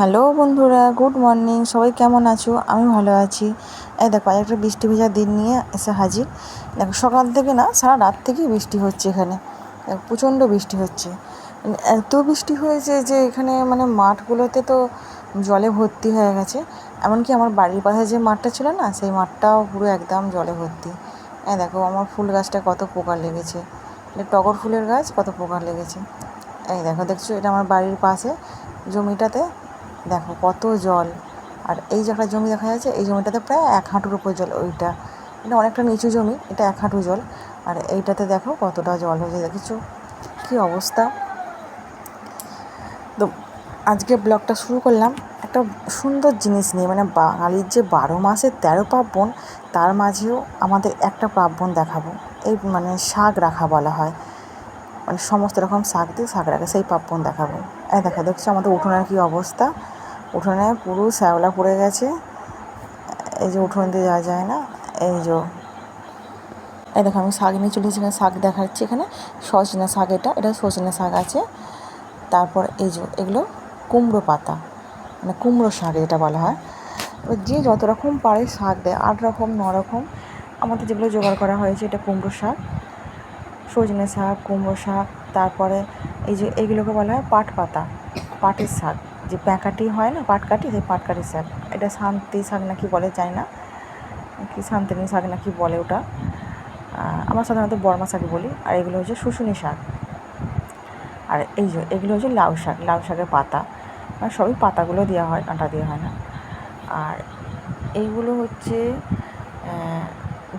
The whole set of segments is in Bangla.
হ্যালো বন্ধুরা, গুড মর্নিং। সবাই কেমন আছো? আমি ভালো আছি। এই দেখো একটা বৃষ্টি ভেজা দিন নিয়ে এসে হাজির। দেখো, সকাল থেকে না সারা রাত থেকেই বৃষ্টি হচ্ছে এখানে। প্রচণ্ড বৃষ্টি হচ্ছে। মানে এত বৃষ্টি হয়েছে যে এখানে মানে মাঠগুলোতে তো জলে ভর্তি হয়ে গেছে। এমনকি আমার বাড়ির পাশে যে মাঠটা ছিল না, সেই মাঠটাও পুরো একদম জলে ভর্তি। হ্যাঁ দেখো, আমার ফুল গাছটা কত পোকা লেগেছে। টগর ফুলের গাছ কত পোকা লেগেছে। এই দেখো, দেখছ, এটা আমার বাড়ির পাশে জমিটাতে দেখো কত জল। আর এই যে একটা জমি দেখা যাচ্ছে, এই জমিটাতে প্রায় এক হাঁটুর উপর জল, ওইটা। এটা অনেকটা নিচু জমি, এটা এক হাঁটু জল। আর এইটাতে দেখো কতটা জল হয়েছে, দেখেছ? কী অবস্থা। তো আজকে ব্লগটা শুরু করলাম একটা সুন্দর জিনিস নিয়ে মানে বাঙালির যে বারো মাসের তেরো পার্বণ, তার মাঝেও আমাদের একটা পার্বণ দেখাবো। এই মানে শাক রাখা বলা হয়। মানে সমস্ত রকম শাক দিয়ে শাক রাখা, সেই পার্বণ দেখাবো। এই দেখা, দেখছ আমাদের উঠোনের কী অবস্থা? উঠোনে পুরো শ্যাওলা পড়ে গেছে। এই যে উঠোন দিয়ে যাওয়া যায় না, এই যে। এই দেখো, আমি শাক নিয়ে চলে এসেছি শাক দেখাচ্ছি এখানে। সজনে শাক এটা এটা সজনে শাক আছে। তারপর এই যে, এগুলো কুমড়ো পাতা মানে কুমড়ো শাক যেটা বলা হয়। এবার যে যত রকম পারে শাক দেয়, আট রকম, ন রকম, আমাদের যেগুলো জোগাড় করা হয়েছে, এটা কুমড়ো শাক, সজনে শাক, কুমড়ো শাক, তারপরে এই যে এইগুলোকে বলা হয় পাট পাতা, পাটের শাক। যে প্যাঁকাটি হয় না পাটকাটি সেই পাটকাটি শাক। এটা শান্তি শাক নাকি বলে চাই না। কি শান্তিনী শাক নাকি বলে ওটা। আমরা সাধারণত বর্মা শাক বলি, আর এগুলো হচ্ছে শুশুনি শাক। আর এই যে, এগুলো হচ্ছে লাউ শাক, লাউ শাকের পাতা। মানে সবই পাতাগুলো দেওয়া হয় কাঁটা দেওয়া হয় না। আর এইগুলো হচ্ছে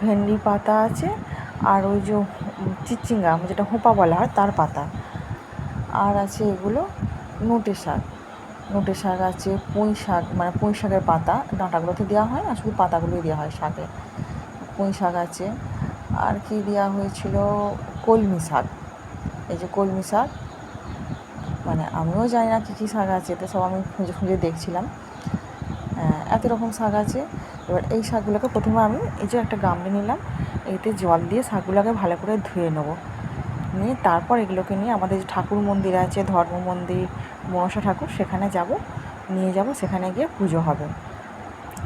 ভেন্ডি পাতা আছে, আর ওই যে চিচিঙ্গা, যেটা হোঁপা বলা হয়, তার পাতা। আর আছে এগুলো নোটে শাক। নোটে শাক আছে, পুঁই শাক মানে পুঁই শাকের পাতা, ডাঁটাগুলোতে দেওয়া হয় না, শুধু পাতাগুলোই দেওয়া হয় শাকে। পুঁই শাক আছে। আর কি দেওয়া হয়েছিল? কলমি শাক। এই যে কলমি শাক মানে আমিও জানি না কী কী শাক আছে তো সব আমি খুঁজে খুঁজে দেখছিলাম। এত রকম শাক আছে। এবার এই শাকগুলোকে প্রথমে আমি এই যে একটা গামলি নিলাম, এতে জল দিয়ে শাকগুলোকে ভালো করে ধুয়ে নেব। নিয়ে তারপর এগুলোকে নিয়ে আমাদের যে ঠাকুর মন্দির আছে, ধর্ম মন্দির মনসা ঠাকুর, সেখানে যাব, নিয়ে যাব, সেখানে গিয়ে পুজো হবে।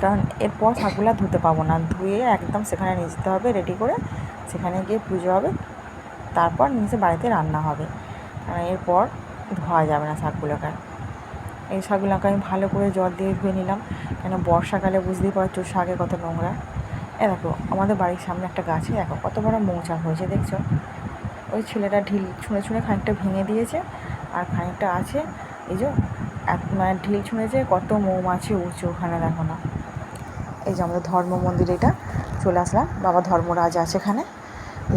কারণ এরপর শাকগুলো ধুতে পাবো না, ধুয়ে একদম সেখানে নিয়ে যেতে হবে রেডি করে সেখানে গিয়ে পুজো হবে, তারপর নিজে বাড়িতে রান্না হবে। কারণ এরপর ধোয়া যাবে না শাকগুলোকে। এই শাকগুলোকে আমি ভালো করে জল দিয়ে ধুয়ে নিলাম, কেন বর্ষাকালে বুঝতেই পারছ শাকে কত নোংরা। এ দেখো, আমাদের বাড়ির সামনে একটা গাছে দেখো, কত বড় মৌচাক হয়েছে, দেখছ? ওই ছেলেটা ঢিল, ছুঁড়ে ছুঁড়ে খানিকটা ভেঙে দিয়েছে, আর খানিকটা আছে এই যে, এক মানে ঢিল ছুঁড়েছে কত মৌমাছি উঠছে ওখানে, দেখো না। এই যে আমাদের ধর্ম মন্দির এটা, চলে আসলাম। বাবা ধর্মরাজ আছে এখানে।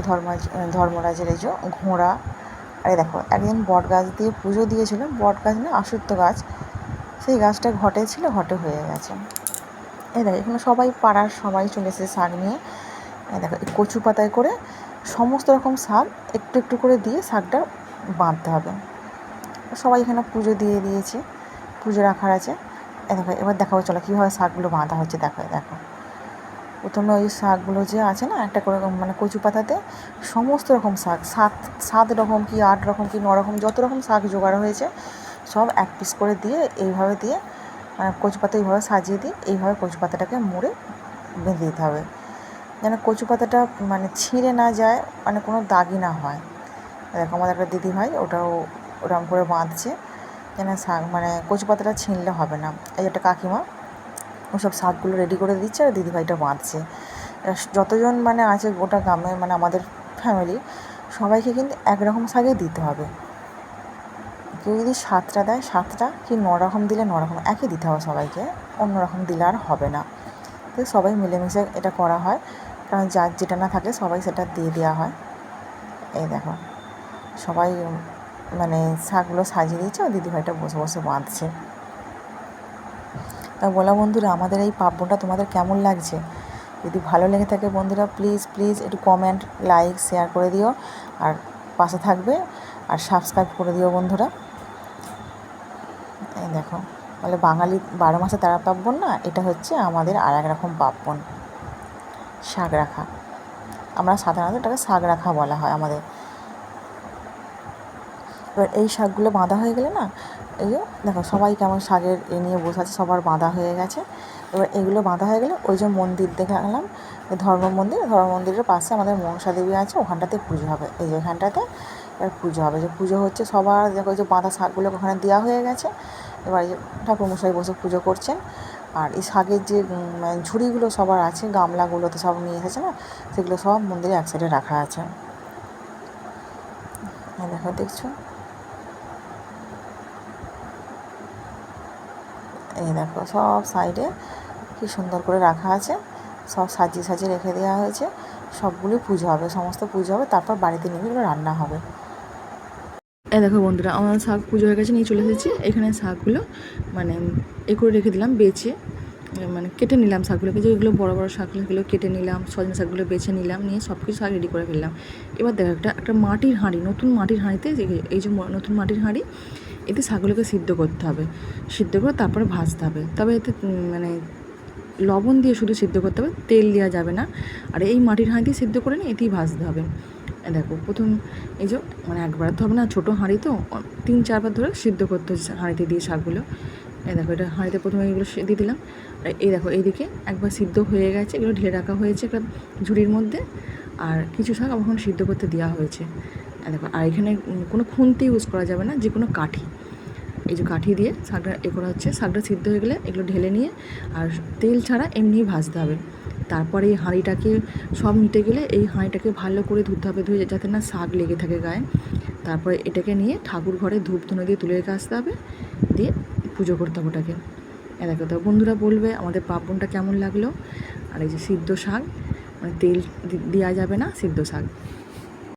ধর্ম ধর্মরাজের এই যে ঘোড়া। আরে দেখো, একদিন বট গাছ দিয়ে পুজো দিয়েছিল। বট গাছ না, আসত্য গাছ। সেই গাছটা ঘটে ছিল, ঘটে হয়ে গেছে। এই দেখো, এখানে সবাই পাড়ার সবাই চলে এসেছে শাক নিয়ে। এই দেখো কচু পাতায় করে সমস্ত রকম শাক একটু একটু করে দিয়ে শাকটা বাঁধতে হবে। সবাই এখানে পুজো দিয়ে দিয়েছে, পুজো রাখার আছে। দেখো, এবার দেখাবো, চলো কীভাবে শাকগুলো বাঁধা হচ্ছে। দেখো দেখো। প্রথমে ওই শাকগুলো যে আছে না, একটা করে মানে কচু পাতাতে সমস্ত রকম শাক, সাত সাত রকম কি আট রকম কি ন রকম যত রকম শাক জোগাড় হয়েছে, সব এক পিস করে দিয়ে এইভাবে দিয়ে মানে কচু পাতা এইভাবে সাজিয়ে দিয়ে এইভাবে কচু পাতাটাকে মুড়ে বেঁধে দিতে হবে। যেন কচু পাতাটা মানে ছিঁড়ে না যায় মানে কোনো দাগি না হয়। দেখো, আমাদের একটা দিদি ভাই ওটাও ওরকম করে বাঁধছে, যেন শাক মানে কচু পাতাটা ছিঁড়লে হবে না। এই একটা কাকিমা ওসব শাকগুলো রেডি করে দিচ্ছে আর দিদিভাইটা বাঁধছে। যতজন মানে আছে গোটা গ্রামে মানে আমাদের ফ্যামিলি সবাইকে কিন্তু একরকম শাকই দিতে হবে। কেউ যদি সাতটা দেয়, সাতটা কি ন রকম দিলে ন রকম একই দিতে হবে সবাইকে অন্য রকম দিলে আর হবে না। তো সবাই মিলেমিশে এটা করা হয়, কারণ যার যেটা না থাকে সবাই সেটা দিয়ে দেওয়া হয়। এই দেখো, সবাই শাকগুলো সাজিয়ে দিচ্ছে ও দিদিভাইটা বসে বসে বাঁধছে। তা বলা বন্ধুরা, আমাদের এই পাব্যটা তোমাদের কেমন লাগছে? যদি ভালো লেগে থাকে বন্ধুরা প্লিজ প্লিজ একটু কমেন্ট লাইক শেয়ার করে দিও, আর পাশে থাকবে, আর সাবস্ক্রাইব করে দিও বন্ধুরা। এই দেখো বলে বাঙালি বারো মাসে তারা পার্বণ না, এটা হচ্ছে আমাদের আর এক রকম পার্বণ, শাক রাখা। আমরা সাধারণত এটাকে শাক রাখা বলা হয় আমাদের। এবার এই শাকগুলো বাঁধা হয়ে গেলে না, এই যে দেখো সবাই কেমন শাকের এ নিয়ে বসে আছে, সবার বাঁধা হয়ে গেছে। এবার এগুলো বাঁধা হয়ে গেলে ওই যে মন্দির দেখালাম ধর্ম মন্দির, ধর্ম মন্দিরের পাশে আমাদের মনসা দেবী আছে, ওখানটাতে পুজো হবে। এই যে এখানটাতে এবার পুজো হবে, যে পুজো হচ্ছে সবার, দেখো যে বাঁধা শাকগুলো ওখানে দেওয়া হয়ে গেছে। এবার যে ঠাকুরমশাই বসে পুজো করছেন। আর এই শাকের যে মানে ঝুড়িগুলো সবার আছে গামলাগুলোতে সব নিয়ে এসেছে না, সেগুলো সব মন্দিরে এক সাইডে রাখা আছে। দেখো, দেখছ? এই দেখো, সব সাইডে কি সুন্দর করে রাখা আছে। সব সাজিয়ে সাজিয়ে রেখে দেওয়া হয়েছে। সবগুলোই পুজো হবে, সমস্ত পুজো হবে, তারপর বাড়িতে নিয়ে এগুলো রান্না হবে। এই দেখো বন্ধুরা, আমার শাক পুজো হয়ে গেছে, নিয়ে চলে এসেছি। এখানে শাকগুলো মানে এ করে রেখে দিলাম, বেছে। মানে কেটে নিলাম শাকগুলোকে যেগুলো বড় বড় শাকগুলো কেটে নিলাম, সজনে শাকগুলো বেছে নিলাম, নিয়ে সব কিছু শাক রেডি করে ফেললাম। এবার দেখো একটা একটা মাটির হাঁড়ি, নতুন মাটির হাঁড়িতে এই যে নতুন মাটির হাঁড়ি এতে শাকগুলোকে সিদ্ধ করতে হবে। সিদ্ধ করে তারপরে ভাজতে হবে। তবে এতে মানে লবণ দিয়ে শুধু সিদ্ধ করতে হবে, তেল দেওয়া যাবে না। আর এই মাটির হাঁড়ি দিয়ে সিদ্ধ করে নিয়ে এতেই ভাজতে হবে। এ দেখো, প্রথম এই যে মানে একবার তো হবে না, ছোটো হাঁড়ি তো তিন চারবার ধরে সিদ্ধ করতে হচ্ছে হাঁড়িতে দিয়ে শাকগুলো। এই দেখো, এটা হাঁড়িতে প্রথমে এগুলো দিয়ে দিলাম। আর এই দেখো, এইদিকে একবার সিদ্ধ হয়ে গেছে, এগুলো ঢেলে রাখা হয়েছে একটা ঝুড়ির মধ্যে। আর কিছু শাক এখন সিদ্ধ করতে দেওয়া হয়েছে। এই দেখো আর এখানে কোনো খুন্তি ইউজ করা যাবে না, যে কোনো কাঠি। এই যে কাঠি দিয়ে শাকটা এ করা হচ্ছে, শাকটা সিদ্ধ হয়ে গেলে এগুলো ঢেলে নিয়ে আর তেল ছাড়া এমনি ভাজতে হবে। তারপরে এই হাঁড়িটাকে সব নিতে গেলে এই হাঁড়িটাকে ভালো করে ধুতে হবে, ধুয়ে যাতে না শাক লেগে থাকে গায়ে। তারপরে এটাকে নিয়ে ঠাকুর ঘরে ধূপ ধুনো দিয়ে তুলে রেখে আসতে হবে, দিয়ে পুজো করতে হবে ওটাকে। দেখো তো, বন্ধুরা বলবে আমাদের পার্বণটা কেমন লাগল? আর এই যে সিদ্ধ শাক মানে তেল দেওয়া যাবে না সিদ্ধ শাক।